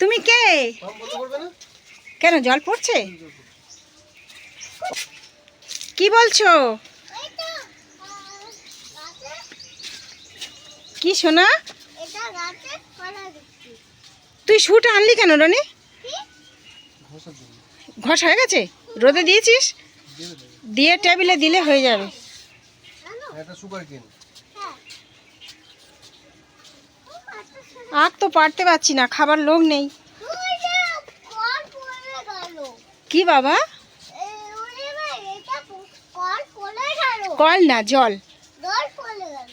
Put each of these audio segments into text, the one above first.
তুমি কে? কেন, জল পড়ছে? কি বলছো? কি শোনা তুই শুট আনলি কেন, রনি? ঘষ হয়ে গেছে? রোদে দিয়েছিস? দিয়ে টেবিলে দিলে হয়ে যাবে। এটা হ্যাঁ ও পাতা শোনা আর তো পারতে পারছি না খাবার লোক নেই। কি বাবা? কল না জল।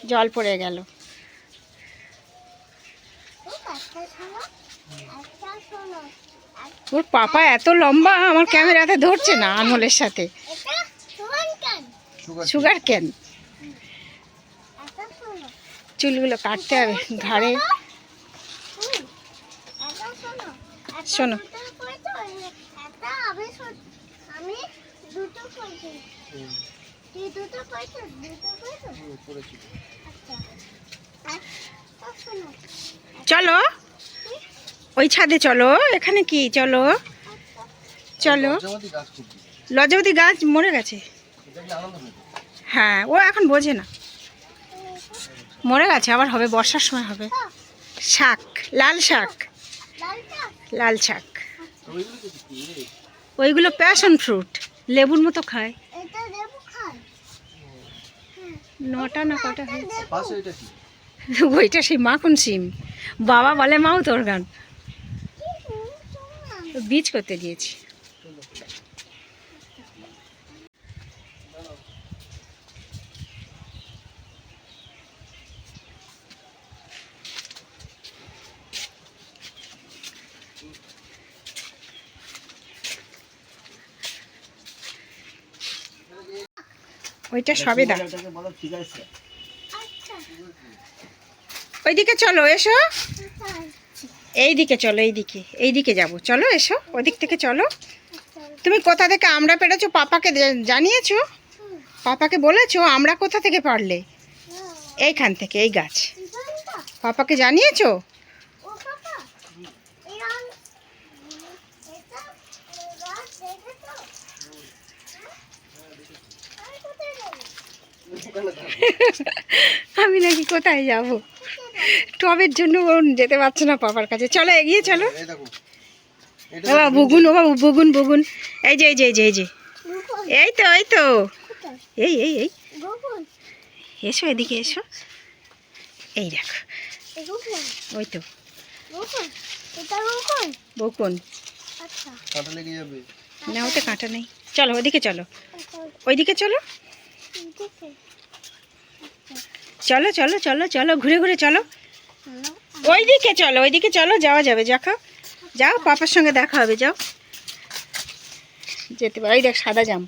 জল পড়ে গেল। ওর পাপা এত লম্বা আমার ক্যামেরাতে ধরছে না আনমোলের সাথে। সুগার কেন চুলগুলো কাটতে হবে ঘাড়ে হুম, একটা শোনো একটা শোনো। দুটো করেছ, একটা আমি শো- আমি দুটো করেছি তুই দুটো করেছ দুটো করেছ করেছি আচ্ছা একটা শোনো। চলো। ওই ছাদে চলো। এখানে কি? চলো। চলো। লজ্জাবতী গাছ মরে গেছে। হ্যাঁ ও এখন বোঝে না। মরে গেছে, আবার হবে, বর্ষার সময় হবে। শাক, লাল শাক। লাল শাক। ওইগুলো প্যাশন ফ্রুট লেবুর মতো খায়। নটা না কটা হয়েছে? ওইটা সেই মাখন সিম বাবা বলে মাও তোর গান। বীজ করতে দিয়েছি। ওইটা সবেদা আছে? আচ্ছা ওইদিকে চলো এসো। এইদিকে চলো এইদিকে এইদিকে যাব। চলো এসো ওদিক থেকে চলো। তুমি কোথা থেকে আমরা পেরেছ? পাপাকে জানিয়েছো? পাপাকে বলেছ আমরা কোথা থেকে পারলে? এইখান থেকে এই গাছ। পাপাকে জানিয়েছো ও পাপা এই আম এটা এই গাছ দেখেছ আমি কোথায় যাব আমি নাকি কোথায় যাব? টবের জন্য ও যেতে পারছে না পাপার কাছে। চলো এগিয়ে চলো। ও বাবা বুগুন ও বাবু বুগুন বুগুন। এই যে এই যে এই যে এই যে। এই তো এই তো। এই এই এই। এসো এদিকে এসো। এই দেখো। ওই তো। বকুন আচ্ছা। কাঁটা না ওতে কাঁটা নেই। চলো ওদিকে চলো। আচ্ছা। ওইদিকে চলো। দেখে চলো চলো চলো চলো ঘুরে ঘুরে চলো। ওইদিকে চলো ওইদিকে চলো যাওয়া যাবে যাও যাও পাপার সঙ্গে দেখা হবে যাও। যেতে পারো। এই দেখ সাদা জাম।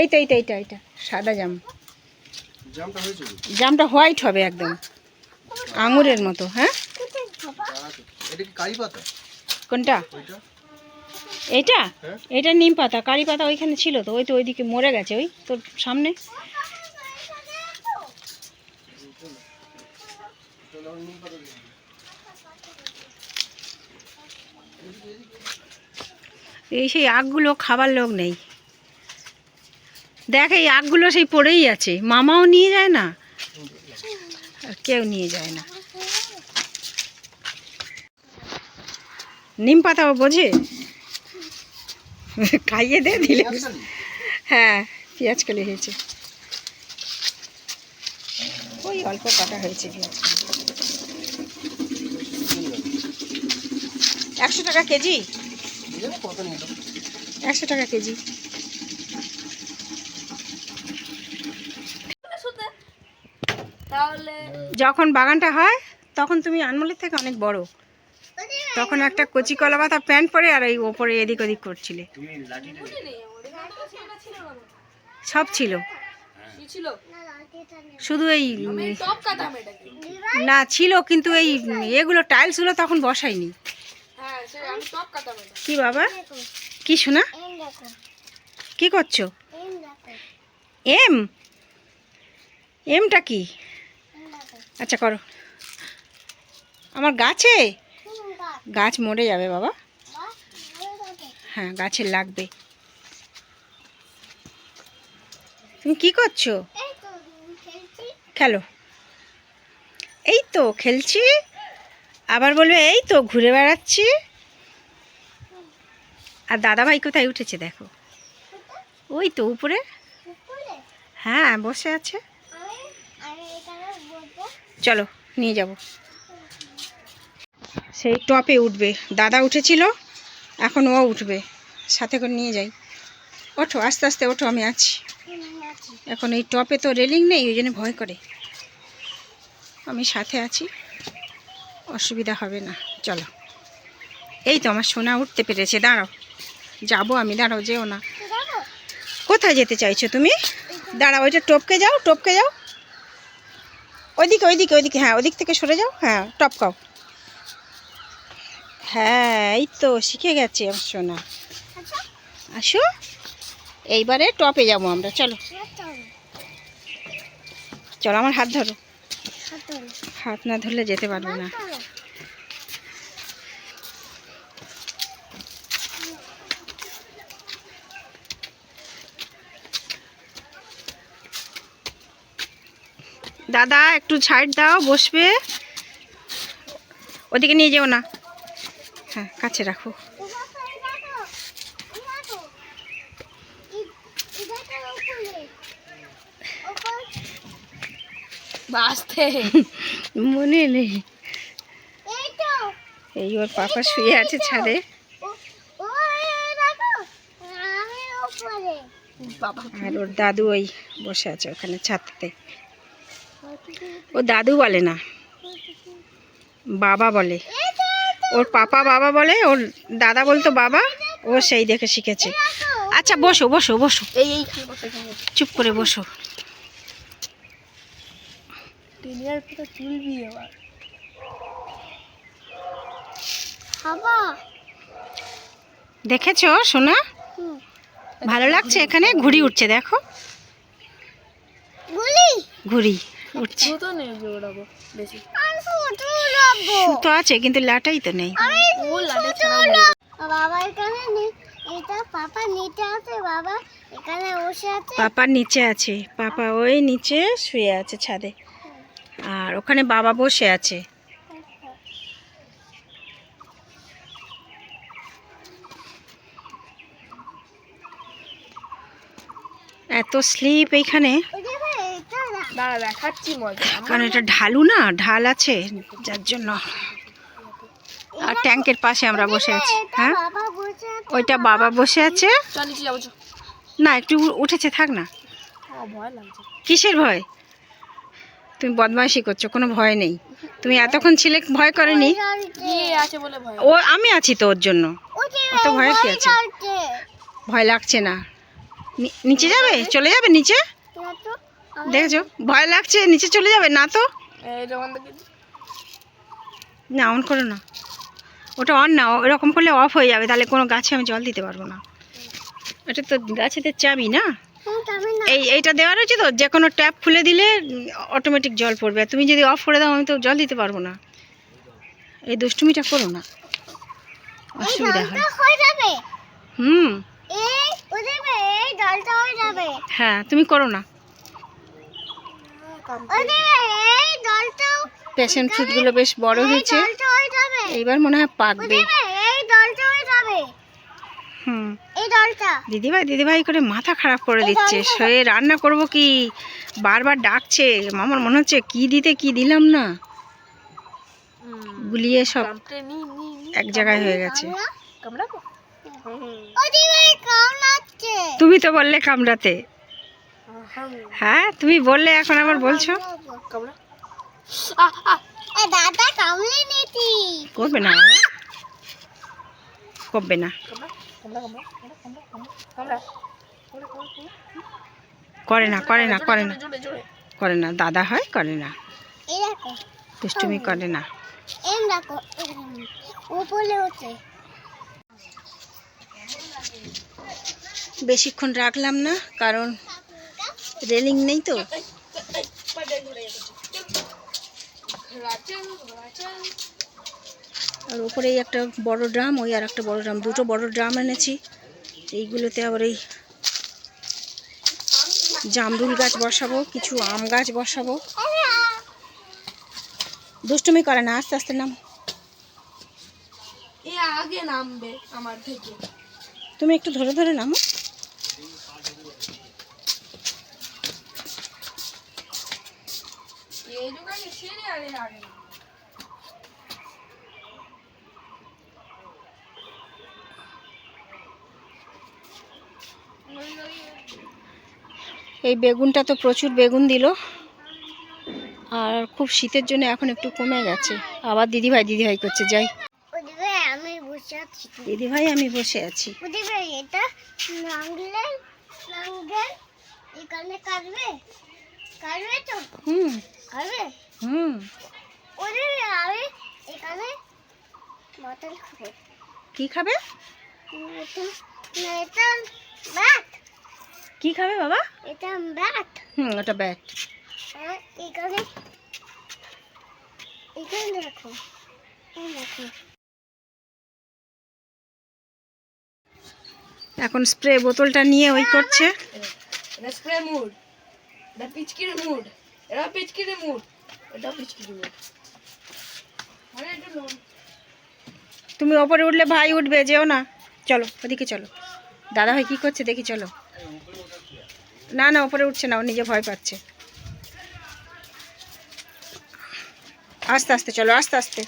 এইটা এইটা এইটা এইটা সাদা জাম। জামটা হোয়াইট হবে একদম। আঙুরের মতো হ্যাঁ? এটা কোনটা? এইটা? হ্যাঁ। এটা নিম পাতা কারি পাতা ওইখানে ছিল তো ওই তো ওইদিকে মরে গেছে ওই তোর সামনে চলো আমি নিম পাতা দেখি। এই সেই আগগুলো খাবার লোক নেই। দেখ এই আগগুলো সেই পড়েই আছে। মামাও নিয়ে যায় না? আর কেউ নিয়ে যায় না। নিম পাতাও বোঝে? খাইয়ে দে দিলে। হ্যাঁ পেঁয়াজ কলি হয়েছে ওই অল্প কাটা হয়েছে পেঁয়াজ। একশো টাকা কেজি। একশো টাকা কেজি। যখন বাগানটা হয় তখন তুমি আনমোলের থেকে অনেক বড়। তখন একটা কচি কলা পাতা প্যান্ট পরে আর এই ওপরে এদিক ওদিক করছিলে। সব ছিল। শুধু এই না ছিল কিন্তু এই এগুলো টাইলসগুলো তখন বসাইনি। কি বাবা? কি শোনা? এম কি করছ? এম? এমটা কি? আচ্ছা করো। আমার গাছে? গাছ? মরে যাবে বাবা। হ্যাঁ গাছের লাগবে। তুমি কি করছ? এই খেলো। এই তো খেলছি। আবার বলবে এই তো ঘুরে বেড়াচ্ছি। আর দাদাভাই কোথায় উঠেছে দেখো? ওই তো উপরে। হ্যাঁ বসে আছে। চলো নিয়ে যাব। সেই টপে উঠবে। দাদা উঠেছিল এখন ও উঠবে। সাথে করে নিয়ে যাই। ওঠো আস্তে আস্তে ওঠো আমি আছি আমি আছি। এখন এই টপে তো রেলিং নেই ওই জন্য ভয় করে। আমি সাথে আছি। অসুবিধা হবে না, চলো। এই তো আমার সোনা উঠতে পেরেছে, দাঁড়াও। যাব আমি, দাঁড়াও, যেও না। কোথায় যেতে চাইছো তুমি? দাঁড়াও ওইটা টপকে যাও টপকে যাও। ওইদিকে ওইদিকে ওইদিকে হ্যাঁ ওইদিক থেকে সরে যাও হ্যাঁ টপকাও হ্যাঁ এই তো, শিখে গেছে আমার সোনা। আসো, এইবারে টপে যাব আমরা, চলো। চলো, আমার হাত ধরো। হাত না ধরলে যেতে পারবে না। দাদা, একটু ছাইড দাও, বসবে। ওদিকে নিয়ে যেও না। হ্যাঁ কাছে রাখো। বাসতে মনে নেই। এই ওর পাপা শুয়ে আছে ছাদে। ও- ওই দেখো আমি উপরে। বাবা। আর ওর দাদু ওই বসে আছে ওখানে ছাদতে ও দাদু বলে না বাবা বলে। ওর পাপা বাবা বলে ওর দাদা বলতো বাবা ও সেই দেখে শিখেছে। আচ্ছা বসো বসো বসো। এই এই চুপ করে বসো। টিনিয়ার পুরো তুলবি এবার। হাবা। দেখেছ সোনা? ভালো লাগছে এখানে? ঘুড়ি উঠছে দেখো। ঘুড়ি? উঠছে। তো ফটো আছে কিন্তু লাটাই তো নেই। আমি ও লাটে ছাড়া বাবা এখানে নেই এটা পাপা নিচে আছে বাবা এখানে বসে আছে। পাপার নিচে আছে পাপা ওই নিচে শুয়ে আছে ছাদে। আর ওখানে বাবা বসে আছে। এত স্লিপ এইখানে? কারণ এটা ঢালু না ঢাল আছে যার জন্য। আর ট্যাঙ্কের পাশে আমরা বসে আছি হ্যাঁ? ওইটা বাবা বসে আছে। না একটু উঠেছে থাক না। কিসের ভয়? তুমি বদমাইশি করছ, কোনো ভয় নেই। তুমি এতক্ষণ ছিলে, ভয় করেনি? ও, আমি আছি তো ওর জন্য। অত ভয় কি আছে? ভয় লাগছে না। নিচে যাবে? চলে যাবে নিচে? দেখেছ? ভয় লাগছে, নিচে চলে যাবে, না তো? না অন করো না। ওটা অন না এরকম করলে অফ হয়ে যাবে, তাহলে কোনো গাছে আমি জল দিতে পারব না। এটা তো গাছেতে চাবি না? এই এইটা দেওয়া রয়েছে তো? যে কোনো ট্যাপ খুলে দিলে অটোমেটিক জল পড়বে। আর তুমি যদি অফ করে দাও আমি তো জল দিতে পারব না। এই দুষ্টুমিটা করো না। অসুবিধা হয়। হয়ে হুম। এই ও যাবে এই জলটা হয়ে যাবে। হ্যাঁ তুমি করো না। প্যাশন ফ্রুটগুলো বেশ বড় হয়েছে। জলটা হয়ে যাবে। এইবার মনে হয় ও পাকবে যাবে এই জলটা হয়ে যাবে হুম। দিদিভাই দিদিভাই করে মাথা খারাপ করে দিচ্ছে। সে রান্না করব কি? বারবার ডাকছে। আমার মনে হচ্ছে কি দিতে কি দিলাম না? গুলিয়ে সব এক জায়গায় হয়ে গেছে। তুমি তো বললে কামড়াতে। হ্যাঁ তুমি বললে এখন আবার বলছো? কামড়া এ দাদা কামড়ে নিতি করবে না করবে না। করে না করে না করে না করে না দাদা হয় করে না এই দেখো দুষ্টুমি করে না বেশিক্ষণ রাখলাম না কারণ রেলিং নেই তো আর ওপরে এই একটা বড় ড্রাম ওই আর একটা বড় ড্রাম দুটো বড় ড্রাম এনেছি। এইগুলোতে আবার এই জামরুল গাছ বসাবো কিছু আম গাছ বসাবো। দুষ্টুমি করে না আস্তে আস্তে নাম। এ আগে নামবে আমার থেকে। তুমি একটু ধরে ধরে নামো। এই দোকানে ছেড়ে আরে আগে নামবে। ওই ওই এই বেগুনটা তো প্রচুর বেগুন দিল। আর খুব শীতের জন্য এখন একটু কমে গেছে। আবার দিদিভাই দিদিভাই করছে যাই। ওদিকে আমি বসে দিদিভাই আমি বসে আছি। হুম। হুম। এখানে কি খাবে? ব্যাট কি খাবে বাবা? এটা ব্যাট। হুম ওটা ব্যাট। হ্যাঁ এখানে এখানে রাখো এই রাখো এখন স্প্রে বোতলটা নিয়ে ওই করছে। এটা স্প্রে মুড এটা পিচকিরি মুড এটা পিচকিরি মুড এটা পিচকিরি মুড আরে একটু লোন তুমি ওপরে উঠলে ভাই উঠবে যেও না। চলো ওদিকে চলো। দাদা ভাই কি করছে দেখি চলো। না না ওপরে উঠছে না ও নিজে ভয় পাচ্ছে। আস্তে আস্তে চলো আস্তে আস্তে।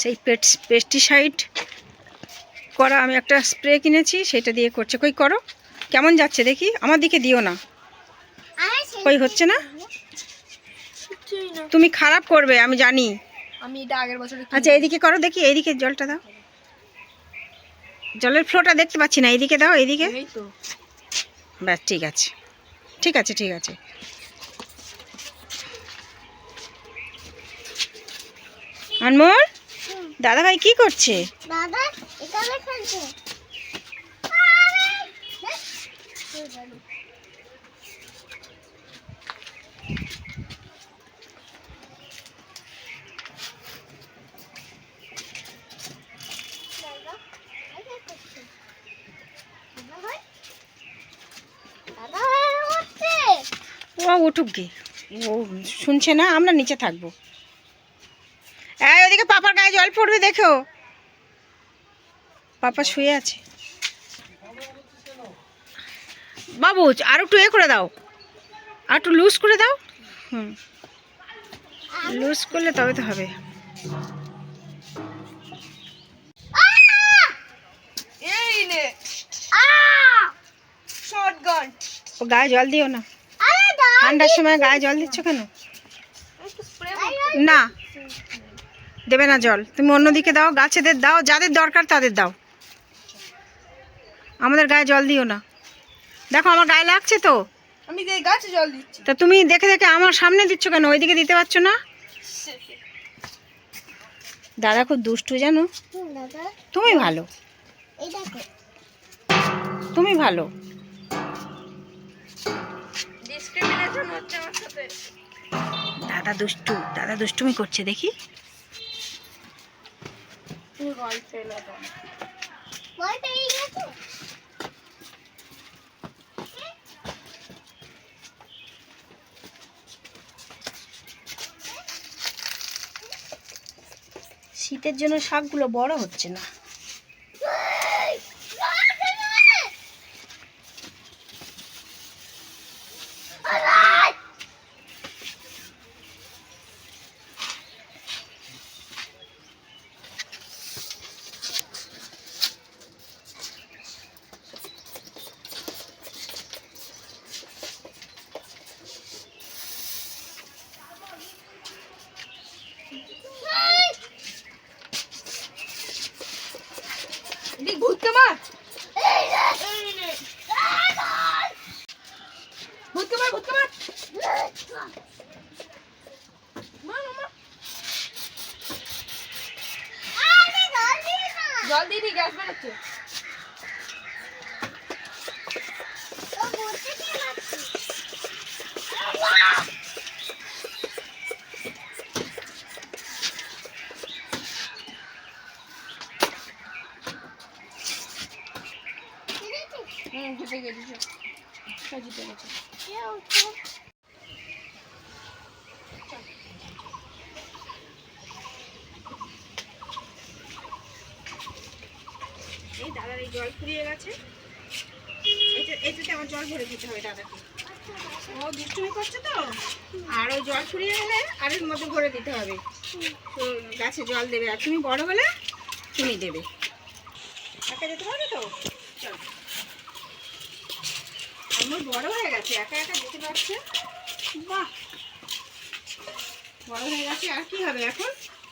সেই পেট পেস্টিসাইড করা আমি একটা স্প্রে কিনেছি সেটা দিয়ে করছে। কই করো। কেমন যাচ্ছে দেখি? আমার দিকে দিও না। কই হচ্ছে না? তুমি খারাপ করবে আমি জানি। আমি এটা আগের বছরে আচ্ছা এইদিকে করো দেখি এইদিকে জলটা দাও। জলের ফ্লোটা দেখতে পাচ্ছি না এইদিকে দাও এইদিকে এই ব্যাস ঠিক আছে। ঠিক আছে ঠিক আছে। আনমোল দাদা ভাই কি করছে? দাদা এখানে খেলছে দাদা হচ্ছে ও উঠুক গে ও শুনছে না আমরা নিচে থাকব। এই ওদিকে পাপার গায়ে জল পড়বে দেখো। পাপা শুয়ে আছে। বাবু আর একটু এ করে দাও। আর একটু লুজ করে দাও। হুম। লুজ করলে তবে তো হবে। ও গায়ে জল দিও না। ঠান্ডার সময় গায়ে জল দিচ্ছ কেন? না। দেবে না জল। তুমি অন্যদিকে দাও গাছেদের দাও যাদের দরকার তাদের দাও। আমাদের গায়ে জল দিও না। দেখো আমার গায়ে লাগছে তো। আমি গাছে জল দিচ্ছি। তা তুমি দেখে দেখে আমার সামনে দিচ্ছ কেন? ওইদিকে দিতে পারছ না? দাদা খুব দুষ্টু জানো? তুমি ভালো। এই দেখো। তুমি ভালো। ডিসক্রিমিনেশন হচ্ছে আমার সাথে। দাদা দুষ্টু দাদা দুষ্টুমি করছে দেখি। শীতের জন্য শাকগুলো বড় হচ্ছে না এদিক ঘুরতে মার ঘুরতে মার ঘুরতে মার মার, মার, মার। জল দিয়ে দি গ্যাস বেরোচ্ছে হুম জিতে গেছি সব জিতে গেছে কেউ তো এই দাদার এই জল ফুরিয়ে গেছে এটা এটাতে আমার জল ভরে দিতে হবে দাদাকে ও দুষ্টুমি করছে তো? আর ওই জল ফুরিয়ে গেলে আর এর মধ্যে ভরে দিতে হবে। তো গাছে জল দেবে। আর তুমি বড় হলে তুমি দেবে। একা যেতে পারবে তো? চলো। আমার বড় হয়ে গেছে। একা একা যেতে পারছে? বাহ! বড় হয়ে গেছে। আর কি হবে এখন?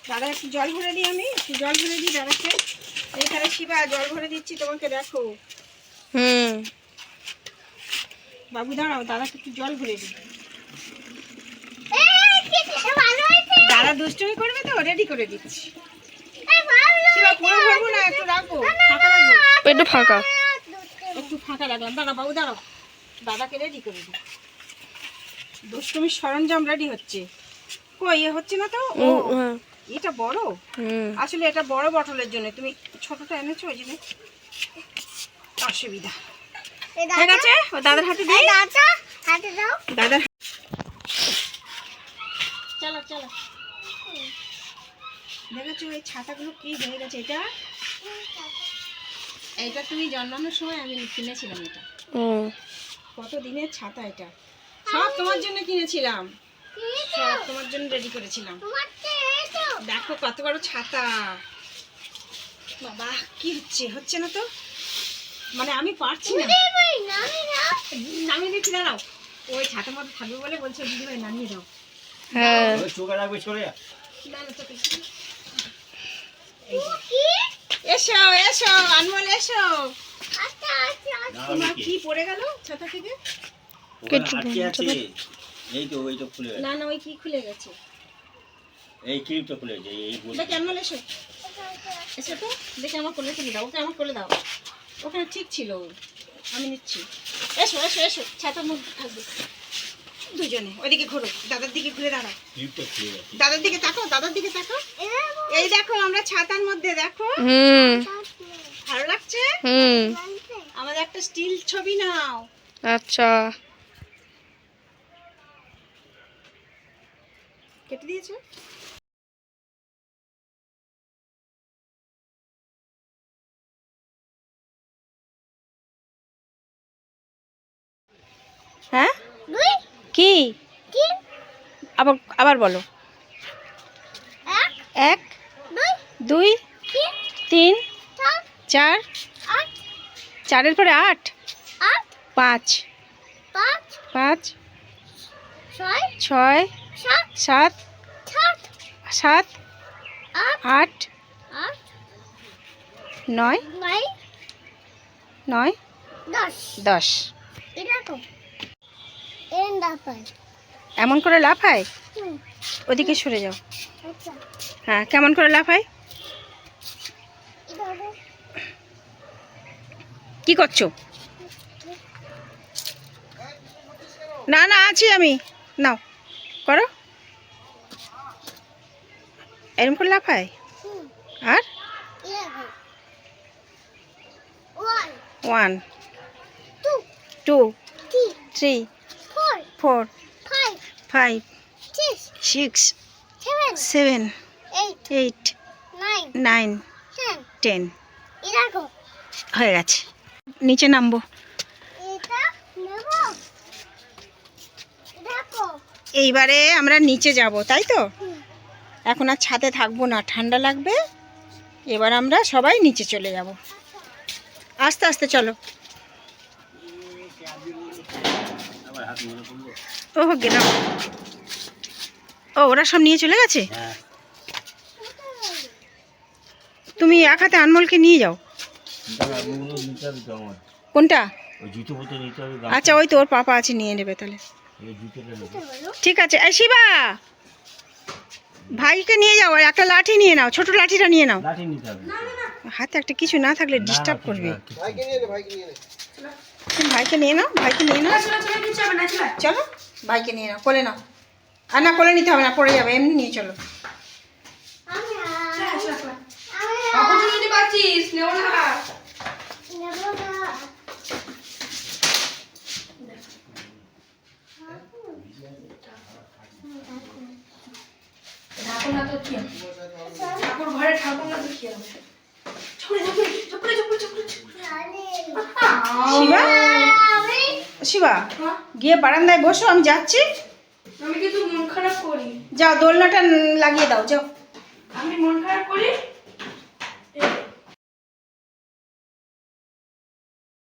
দাদা, একটু জল ভরে দিই আমি। একটু জল ভরে দিই দাদাকে। এইখানে শিবা, জল ভরে দিচ্ছি। তোমাকে দেখো। হুম। বাবু দাঁড়াও দাদাকে একটু জল ভরে দিই। দাদা দুষ্টুমি করবে তো রেডি করে দিচ্ছি। এই ভালো শিবা না একটু রাখব ফাঁকা রাখব পেটটা ফাঁকা। একটু ফাঁকা রাখলাম দাঁড়া বাবু দাঁড়াও। দাদাকে রেডি করে দিই। দুষ্টুমির সরঞ্জাম রেডি হচ্ছে। কই এ হচ্ছে না তো? ও হ্যাঁ। এটা বড়? হুম। আসলে এটা বড় বটলের জন্য। তুমি ছোটটা এনেছো ওই জন্য। অসুবিধা। ঠিক আছে ও দাদার হাতে দিই। দাদা হাতে দাও। দাদার চলো চলো। দেখেছ এই ছাতাগুলো কি হয়ে গেছে? এটা? এটা তুমি জন্মানোর সময় আমি কিনেছিলাম এটা। কত দিনের ছাতা এটা? সব তোমার জন্য কিনেছিলাম। সব তোমার জন্য রেডি করেছিলাম। দেখো কত বড় ছাতা। বাবা কি হচ্ছে? হচ্ছে না তো? মানে আমি পারছি না। এই ভাই নামি না নামিয়ে দিচ্ছি দাঁড়াও। ওই ছাতের মধ্যে থাকবে বলে বলছে দিদি ভাই নামিয়ে দাও। হ্যাঁ। চোখে রাখবে সরে না না কি? এসো এসো আনমোল এসো। আচ্ছা আচ্ছা আচ্ছা। তোমার কি পড়ে গেল ছাতা থেকে? এই তো ওই তো খুলে গেছে। না না ওই কি খুলে গেছে? এই ক্লিপটা খুলে গেছে এই দেখে এসো। এসো তো দেখে আমার কোলে তুলে দাও। ওকে আমার কোলে দাও। ওখানে ঠিক ছিল আমি নিচ্ছি। এসো এসো এসো। ছাতার মধ্যে থাকবে। দুজনে ওইদিকে ঘোরো। দাদার দিকে ঘুরে দাঁড়াও। দাদার দিকে তাকাও দাদার দিকে তাকাও। এই দেখো আমরা ছাতার মধ্যে দেখো। ভালো লাগছে? আমাদের একটা স্টিল ছবি নাও। আচ্ছা। কেটে দিয়েছ? হ্যাঁ? কি? আবার আবার বলো। এক এক দুই তিন তিন চার চারের পরে আট আট পাঁচ পাঁচ পাঁচ ছয় সাত সাত আট নয় নয় দশ। দশ। এমন করে লাফায়? ওদিকে সরে যাও। আচ্ছা। হ্যাঁ কেমন করে লাফায়? কি করছ? না না আছি আমি। নাও করো। এরকম করে লাফায়? আর? One one two three four five six seven eight nine ten হয়ে গেছে। নিচে নামবো। এইবারে আমরা নিচে যাব তাই তো? এখন আর ছাদে থাকব না ঠান্ডা লাগবে। এবার আমরা সবাই নিচে চলে যাব। আস্তে আস্তে চলো আবার হাত মনে করব ও গেলাম ও ওরা সব নিয়ে চলে গেছে? হ্যাঁ। তুমি এক হাতে আনমোলকে নিয়ে যাও। কোনটা? আচ্ছা ওই তো ওর পাপা আছে নিয়ে নেবে তাহলে। ঠিক আছে এই শিবা! ভাইকে নিয়ে যাও আর একটা লাঠি নিয়ে নাও ছোট লাঠিটা নিয়ে নাও। লাঠি নিতে হবে। হাতে একটা কিছু না থাকলে ডিস্টার্ব করবে। ভাইকে নিয়ে নে ভাইকে নিয়ে নে। ভাইকে নিয়ে নাও ভাইকে নিয়ে নাও চলো ভাইকে নিয়ে নাও কোলে নাও আর না কোলে নিতে হবে না পড়ে যাবে এমনি নিয়ে চলো ঠাকুর ঘরে ঠাকুর না তো কি শিবা? শিবা হ্যাঁ? গিয়ে বারান্দায় বসো আমি যাচ্ছি। আমি কিন্তু মন খারাপ করি। যাও দোলনাটা লাগিয়ে দাও যাও। আমি মন খারাপ করি?